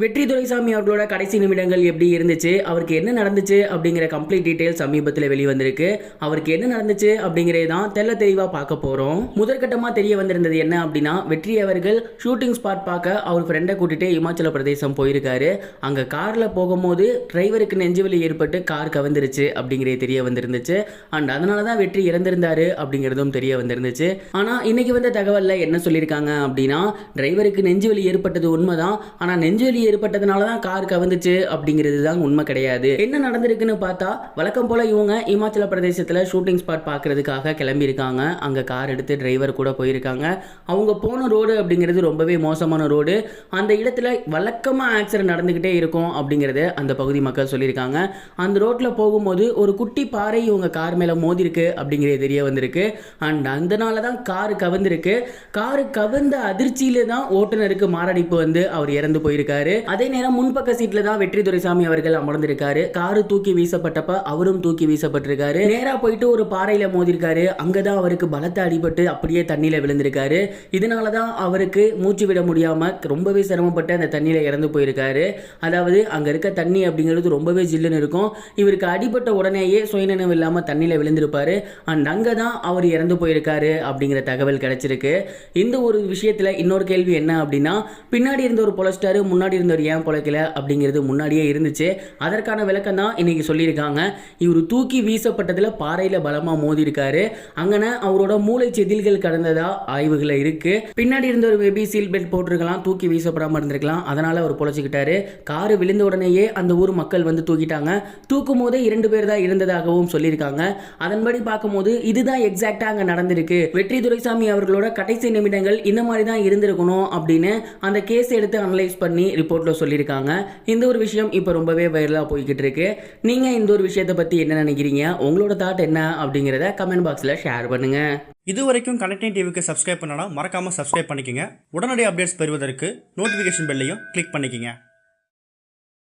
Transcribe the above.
வெற்றி துரைசாமி அவர்களோட கடைசி நிமிடங்கள் எப்படி இருந்துச்சு? அவருக்கு என்ன நடந்துச்சு? அப்படிங்கிற கம்ப்ளீட் டீடைல் சமீபத்தில் வெளிவந்திருக்கு. அவருக்கு என்ன நடந்துச்சு? அப்படிங்கிறத தான் தெல்ல தெளிவாக பார்க்க போகிறோம் முதற்கட்டமாக தெரிய வந்திருந்தது என்ன அப்படின்னா வெற்றி அவர்கள் ஷூட்டிங் ஸ்பாட் பார்க்க அவர் ஃப்ரெண்டை கூட்டிகிட்டு இமாச்சல பிரதேசம் போயிருக்காரு. அங்கே காரில் போகும்போது டிரைவருக்கு நெஞ்சுவலி ஏற்பட்டு கார் கவர்ந்துருச்சு அப்படிங்கிறது தெரிய வந்திருந்துச்சு. அண்ட் அதனால தான் வெற்றி இறந்திருந்தாரு அப்படிங்கிறதும் தெரிய வந்திருந்துச்சு. ஆனால் இன்னைக்கு வந்த தகவலில் என்ன சொல்லியிருக்காங்க அப்படின்னா டிரைவருக்கு நெஞ்சுவலி ஏற்பட்டது உண்மைதான். ஆனால் நெஞ்சுவலி ஏற்பட்டதுனால தான் கார் கவர்ந்துச்சு அப்படிங்கிறது தான் உண்மை கிடையாது. என்ன நடந்திருக்குன்னு பார்த்தா வழக்கம் போல இவங்க இமாச்சல பிரதேசத்தில் ஷூட்டிங் ஸ்பாட் பார்க்கறதுக்காக கிளம்பியிருக்காங்க. அங்கே கார் எடுத்து டிரைவர் கூட போயிருக்காங்க. அவங்க போன ரோடு அப்படிங்கிறது ரொம்பவே மோசமான ரோடு அந்த இடத்துல வழக்கமாக ஆக்சிடென்ட் நடந்துக்கிட்டே இருக்கும் அப்படிங்கிறத அந்த பகுதி மக்கள் சொல்லியிருக்காங்க. அந்த ரோட்டில் போகும்போது ஒரு குட்டி பாறை இவங்க கார் மேலே மோதிருக்கு அப்படிங்கிறது தெரிய வந்திருக்கு. அண்ட் அதனால தான் கார் கவர்ந்திருக்கு காரு கவர்ந்த அதிர்ச்சியில தான் ஓட்டுநருக்கு மாரடைப்பு வந்து அவர் இறந்து போயிருக்காரு. அதே நேரம் முன்பக்க சீட்ல தான் வெற்றி துரைசாமி அவர்கள் அமர்ந்திருக்காரு. காரு தூக்கி வீசப்பட்டப்ப அவரும் தூக்கி வீசப்பட்டிருக்காரு. நேரா போயிட்டு ஒரு பாறையில மோதிருக்காரு. அங்கதான் அவருக்கு பலத்த அடிபட்டு அப்படியே தண்ணியில விழுந்திருக்காரு. இதனாலதான் அவருக்கு மூச்சு விட முடியாம ரொம்பவே சிரமப்பட்டு அந்த தண்ணியில இறந்து போயிருக்காரு. அதாவது அங்க இருக்க தண்ணி அப்படிங்கிறது ரொம்பவே ஜில்லுன்னு இருக்கும். இவருக்கு அடிபட்ட உடனேயே சுயநினைவு இல்லாம தண்ணியில விழுந்திருப்பாரு. அண்ட் அங்கே தான் அவர் இறந்து போயிருக்காரு அப்படிங்கிற தகவல் கிடைச்சிருக்கு. இந்த ஒரு விஷயத்துல இன்னொரு கேள்வி என்ன அப்படின்னா பின்னாடி இருந்த ஒரு பொலஸ்டாரு முன்னாடி இருந்த இருந்தவர் ஏன் பொழைக்கல அப்படிங்கிறது முன்னாடியே இருந்துச்சு. அதற்கான விளக்கம் தான் இன்னைக்கு சொல்லியிருக்காங்க. இவர் தூக்கி வீசப்பட்டதில் பாறையில் பலமாக மோதி இருக்காரு அங்கன அவரோட மூளை செதில்கள் கடந்ததா ஆய்வுகள் இருக்கு. பின்னாடி இருந்தவர் மேபி சீல் பெல்ட் போட்டிருக்கலாம் தூக்கி வீசப்படாமல் இருந்திருக்கலாம். அதனால அவர் பொழைச்சிக்கிட்டாரு. காரு விழுந்த உடனேயே அந்த ஊர் மக்கள் வந்து தூக்கிட்டாங்க. தூக்கும் போதே இரண்டு பேர் தான் இருந்ததாகவும் சொல்லியிருக்காங்க. அதன்படி பார்க்கும்போது இதுதான் எக்ஸாக்டா அங்க நடந்திருக்கு. வெற்றி துரைசாமி அவர்களோட கடைசி நிமிடங்கள் இந்த மாதிரி தான் இருந்திருக்கணும் அப்படின்னு அந்த கேஸ் எடுத்து அனலைஸ் பண்ணி ரிப்போர்ட்டில் சொல்லியிருக்காங்க. இந்த ஒரு விஷயம் இப்போ ரொம்பவே வைரலாக போய்கிட்டு இருக்கு நீங்கள் இந்த ஒரு விஷயத்தை பற்றி என்ன நினைக்கிறீங்க? உங்களோட தாட் என்ன? அப்படிங்கிறத கமெண்ட் பாக்ஸில் ஷேர் பண்ணுங்க. இது வரைக்கும் கனெக்டிங் டிவிக்கு சப்ஸ்கிரைப் பண்ணனா மறக்காமல் சப்ஸ்கிரைப் பண்ணிக்கங்க. உடனடி அப்டேட்ஸ் பெறுவதற்கு நோட்டிஃபிகேஷன் பெல்லையும் கிளிக் பண்ணிக்கங்க.